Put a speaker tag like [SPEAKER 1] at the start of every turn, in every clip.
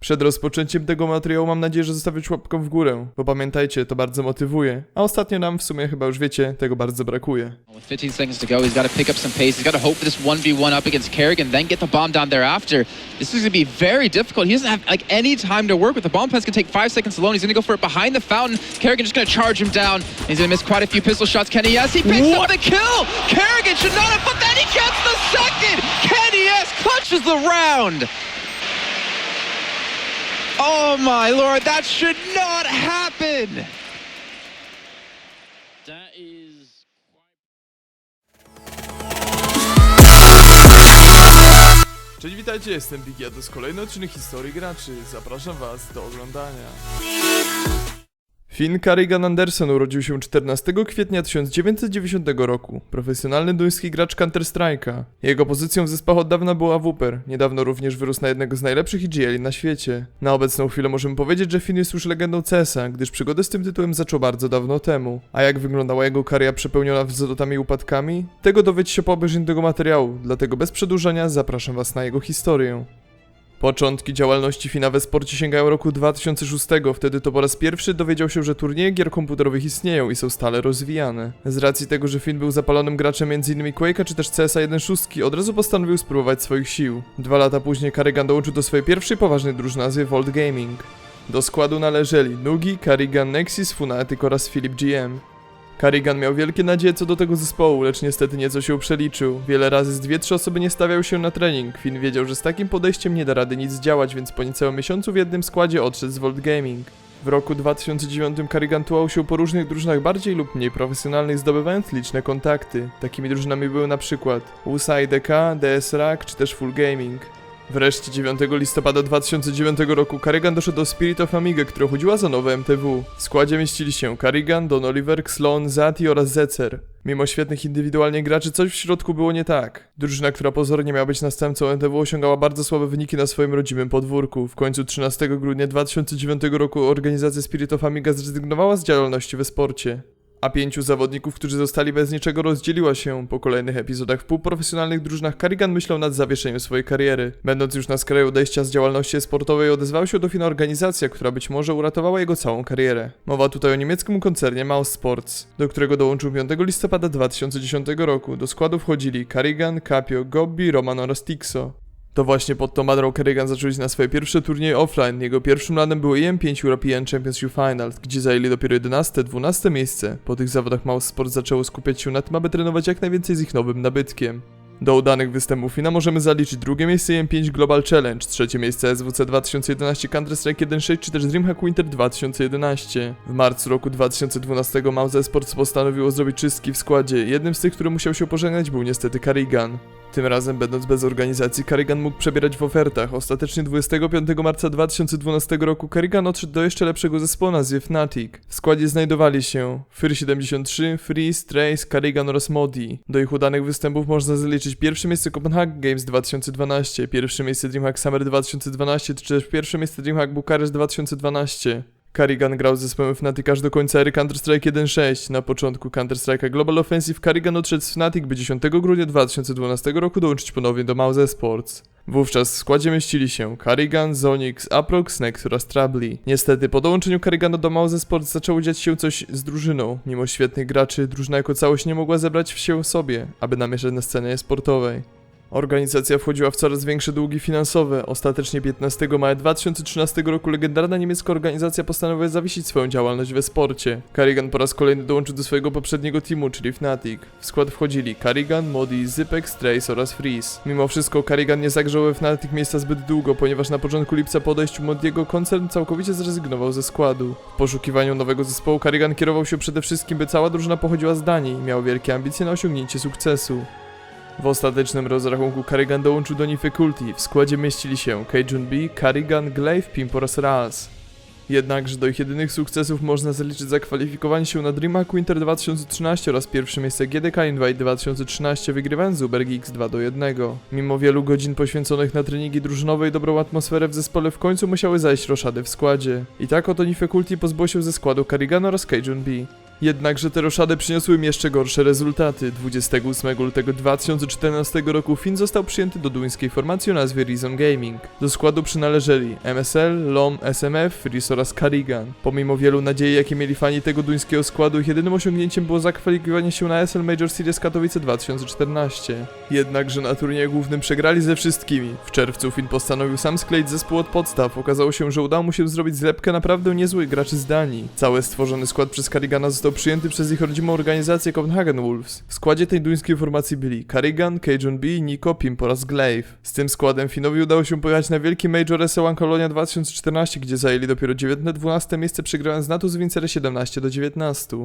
[SPEAKER 1] Przed rozpoczęciem tego materiału mam nadzieję, że zostawić łapkę w górę, bo pamiętajcie, to bardzo motywuje, a ostatnio nam w sumie chyba już wiecie, tego bardzo brakuje.
[SPEAKER 2] With 15 seconds to go, he's got to pick up some pace. He's got to hope for this 1v1 up against Kerrigan, then get the bomb down thereafter. This is going to be very difficult. He doesn't have like any time to work with. The bomb plant's going to take five seconds alone. He's going to go for it behind the fountain. Kerrigan just going to charge him down. He's going to miss quite a few pistol shots. Kenny he picks up the kill. Kerrigan should not have, but then he gets the second. Kenny clutches the round. Oh my lord, that should not happen.
[SPEAKER 3] That is
[SPEAKER 1] Cześć, witajcie, jestem Big, a to jest kolejny odcinek Historii Graczy. Zapraszam was do oglądania. Finn Carrigan Anderson urodził się 14 kwietnia 1990 roku. Profesjonalny duński gracz Counter-Strike'a. Jego pozycją w zespołach od dawna była Wooper. Niedawno również wyrósł na jednego z najlepszych IGL na świecie. Na obecną chwilę możemy powiedzieć, że Finn jest już legendą CESa, gdyż przygodę z tym tytułem zaczął bardzo dawno temu. A jak wyglądała jego kariera przepełniona wzlotami i upadkami? Tego dowiecie się po obejrzeniu tego materiału, dlatego bez przedłużania zapraszam was na jego historię. Początki działalności Fina we sporcie sięgają roku 2006, wtedy to po raz pierwszy dowiedział się, że turnieje gier komputerowych istnieją i są stale rozwijane. Z racji tego, że Finn był zapalonym graczem m.in. Quake'a czy też CSa 1.6, od razu postanowił spróbować swoich sił. Dwa lata później Carrigan dołączył do swojej pierwszej poważnej drużyny Volt Gaming. Do składu należeli Nugi, Carrigan, Nexus, Funatic oraz Philip GM. Carrigan miał wielkie nadzieje co do tego zespołu, lecz niestety nieco się przeliczył. Wiele razy z dwie, trzy osoby nie stawiały się na trening. Finn wiedział, że z takim podejściem nie da rady nic działać, więc po niecałym miesiącu w jednym składzie odszedł z Volt Gaming. W roku 2009 Carrigan tułał się po różnych drużynach bardziej lub mniej profesjonalnych, zdobywając liczne kontakty. Takimi drużynami były na przykład USA IDK, DS Rack czy też Full Gaming. Wreszcie 9 listopada 2009 roku Carrigan doszedł do Spirit of Amiga, która chodziła za nowe MTW. W składzie mieścili się Carrigan, Don Oliver, Sloan, Zati oraz Zecer. Mimo świetnych indywidualnie graczy, coś w środku było nie tak. Drużyna, która pozornie miała być następcą MTW, osiągała bardzo słabe wyniki na swoim rodzimym podwórku. W końcu 13 grudnia 2009 roku organizacja Spirit of Amiga zrezygnowała z działalności we sporcie. A pięciu zawodników, którzy zostali bez niczego, rozdzieliła się. Po kolejnych epizodach w półprofesjonalnych drużynach Carrigan myślał nad zawieszeniem swojej kariery. Będąc już na skraju odejścia z działalności sportowej, odezwała się do Fina organizacja, która być może uratowała jego całą karierę. Mowa tutaj o niemieckim koncernie Maus Sports, do którego dołączył 5 listopada 2010 roku. Do składu wchodzili Carrigan, Capio, Gobbi, Roman oraz Tixo. To właśnie pod tą madrą Kerrigan zaczął iść na swoje pierwsze turnieje offline. Jego pierwszym lanem było EM5 European Championship Finals, gdzie zajęli dopiero 11-12 miejsce. Po tych zawodach Mouse Sport zaczęło skupiać się na tym, aby trenować jak najwięcej z ich nowym nabytkiem. Do udanych występów Fina możemy zaliczyć drugie miejsce EM5 Global Challenge, trzecie miejsce SWC 2011 Counter-Strike 1.6 czy też DreamHack Winter 2011. W marcu roku 2012 Mouse Sports postanowiło zrobić czystki w składzie. Jednym z tych, który musiał się pożegnać był niestety Carrigan. Tym razem, będąc bez organizacji, Carrigan mógł przebierać w ofertach. Ostatecznie 25 marca 2012 roku Carrigan odszedł do jeszcze lepszego zespołu nazwie Fnatic. W składzie znajdowali się Fury73, Freeze, Trace, Carrigan oraz Modi. Do ich udanych występów można zaliczyć pierwsze miejsce Copenhagen Games 2012, pierwsze miejsce DreamHack Summer 2012 czy też pierwsze miejsce DreamHack Bukarest 2012. Carrigan grał z zespołem Fnatic aż do końca ery Counter-Strike 1.6. Na początku Counter-Strike'a Global Offensive Carrigan odszedł z Fnatic, by 10 grudnia 2012 roku dołączyć ponownie do Mouse Sports. Wówczas w składzie mieścili się Carrigan, Zonix, Aprox, Nex oraz Trabli. Niestety po dołączeniu Carrigana do Mouse Sports zaczęło dziać się coś z drużyną. Mimo świetnych graczy, drużyna jako całość nie mogła zebrać się w sobie, aby namieszać na scenie sportowej. Organizacja wchodziła w coraz większe długi finansowe. Ostatecznie 15 maja 2013 roku legendarna niemiecka organizacja postanowiła zawiesić swoją działalność we sporcie. Carrigan po raz kolejny dołączył do swojego poprzedniego teamu, czyli Fnatic. W skład wchodzili Carrigan, Modi, Zypek, Trace oraz Freeze. Mimo wszystko Carrigan nie zagrzał we Fnatic miejsca zbyt długo, ponieważ na początku lipca po odejściu Modiego koncern całkowicie zrezygnował ze składu. W poszukiwaniu nowego zespołu Carrigan kierował się przede wszystkim, by cała drużyna pochodziła z Danii i miał wielkie ambicje na osiągnięcie sukcesu. W ostatecznym rozrachunku Carrigan dołączył do Nificulty. W składzie mieścili się Cajun B, Carrigan, Glaive, Pimp oraz Raz. Jednakże do ich jedynych sukcesów można zaliczyć zakwalifikowanie się na DreamHack Winter 2013 oraz pierwsze miejsce GDK Invite 2013 wygrywając z Uber Geeks 2 do 1. Mimo wielu godzin poświęconych na treningi drużynowe i dobrą atmosferę w zespole w końcu musiały zajść roszady w składzie. I tak oto Nificulty pozbyło się ze składu Carrigana oraz Cajun B. Jednakże te roszady przyniosły im jeszcze gorsze rezultaty. 28 lutego 2014 roku Finn został przyjęty do duńskiej formacji o nazwie Reason Gaming. Do składu przynależeli MSL, LOM, SMF, Fris oraz Karigan. Pomimo wielu nadziei, jakie mieli fani tego duńskiego składu, ich jedynym osiągnięciem było zakwalifikowanie się na SL Major Series Katowice 2014. Jednakże na turnieju głównym przegrali ze wszystkimi. W czerwcu Finn postanowił sam skleić zespół od podstaw. Okazało się, że udało mu się zrobić zlepkę naprawdę niezłych graczy z Danii. Cały stworzony skład przez Karigana został przyjęty przez ich rodzimą organizację Copenhagen Wolves. W składzie tej duńskiej formacji byli Karigan, Cajun B, Nico, Pimp oraz Glaive. Z tym składem Finnowi udało się pojechać na wielki Major SL1 Kolonia 2014, gdzie zajęli dopiero 9-12 miejsce przegrając z NATO z Wincery 17 do 19.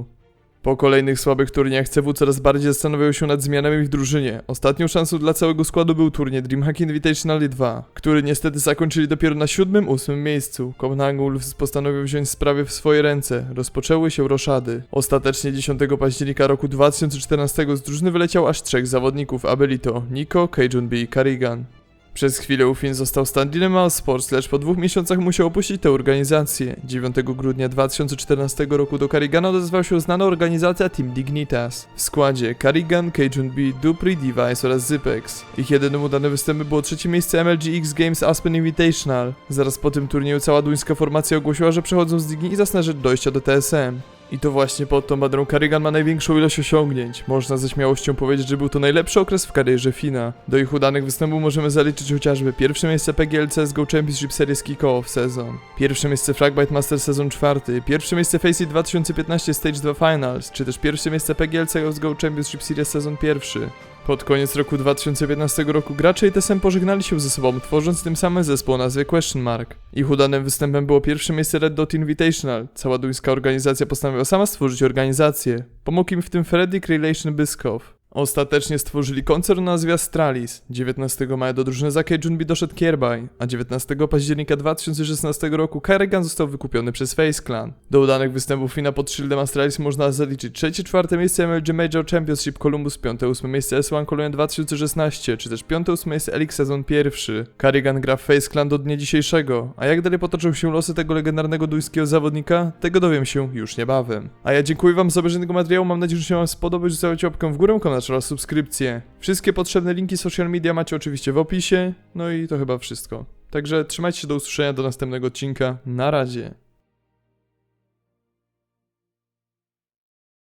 [SPEAKER 1] Po kolejnych słabych turniejach CW coraz bardziej zastanawiał się nad zmianami w drużynie. Ostatnią szansą dla całego składu był turniej DreamHack Invitational 2, który niestety zakończyli dopiero na siódmym, ósmym miejscu. Copenhagen Wolves postanowił wziąć sprawy w swoje ręce. Rozpoczęły się roszady. Ostatecznie 10 października roku 2014 z drużyny wyleciał aż trzech zawodników, a byli to Nico, B i Karigan. Przez chwilę Finn został stand-inem Mouse Sports, lecz po dwóch miesiącach musiał opuścić tę organizację. 9 grudnia 2014 roku do Karigana odezwał się znana organizacja Team Dignitas. W składzie Karigan, Cajun B, Dupri, Device oraz Zypex. Ich jedynym udanym występem było trzecie miejsce MLG X Games Aspen Invitational. Zaraz po tym turnieju cała duńska formacja ogłosiła, że przechodzą z Digni i zasna rzecz dojścia do TSM. I to właśnie pod tą badrą Karrigan ma największą ilość osiągnięć. Można ze śmiałością powiedzieć, że był to najlepszy okres w karierze Fina. Do ich udanych występów możemy zaliczyć chociażby pierwsze miejsce PGL CSGO Championship Series Kick-Off sezon, pierwsze miejsce Fragbite Master sezon czwarty, pierwsze miejsce Faceit 2015 Stage 2 Finals, czy też pierwsze miejsce PGL CSGO Championship Series sezon pierwszy. Pod koniec roku 2015 roku gracze i TSM pożegnali się ze sobą, tworząc tym samym zespół o nazwie Question Mark. Ich udanym występem było pierwsze miejsce Red Dot Invitational. Cała duńska organizacja postanowiła sama stworzyć organizację. Pomógł im w tym Fredrik Relation Byskow. Ostatecznie stworzyli koncern o nazwie Astralis. 19 maja do drużyny za Junbi doszedł Kierbaj, a 19 października 2016 roku Kerrigan został wykupiony przez Face Clan. Do udanych występów Fina pod szyldem Astralis można zaliczyć trzecie, czwarte miejsce MLG Major Championship Columbus, piąte, ósme miejsce S1 Colonia 2016, czy też piąte, ósme miejsce Elix sezon pierwszy. Kerrigan gra w Face Clan do dnia dzisiejszego, a jak dalej potoczą się losy tego legendarnego duńskiego zawodnika, tego dowiem się już niebawem. A ja dziękuję wam za obejrzenie tego materiału, mam nadzieję, że się wam spodobał, zostawiacie łapkę w górę, komentarz oraz subskrypcję. Wszystkie potrzebne linki social media macie oczywiście w opisie, no i to chyba wszystko. Także trzymajcie się do usłyszenia do następnego odcinka. Na razie.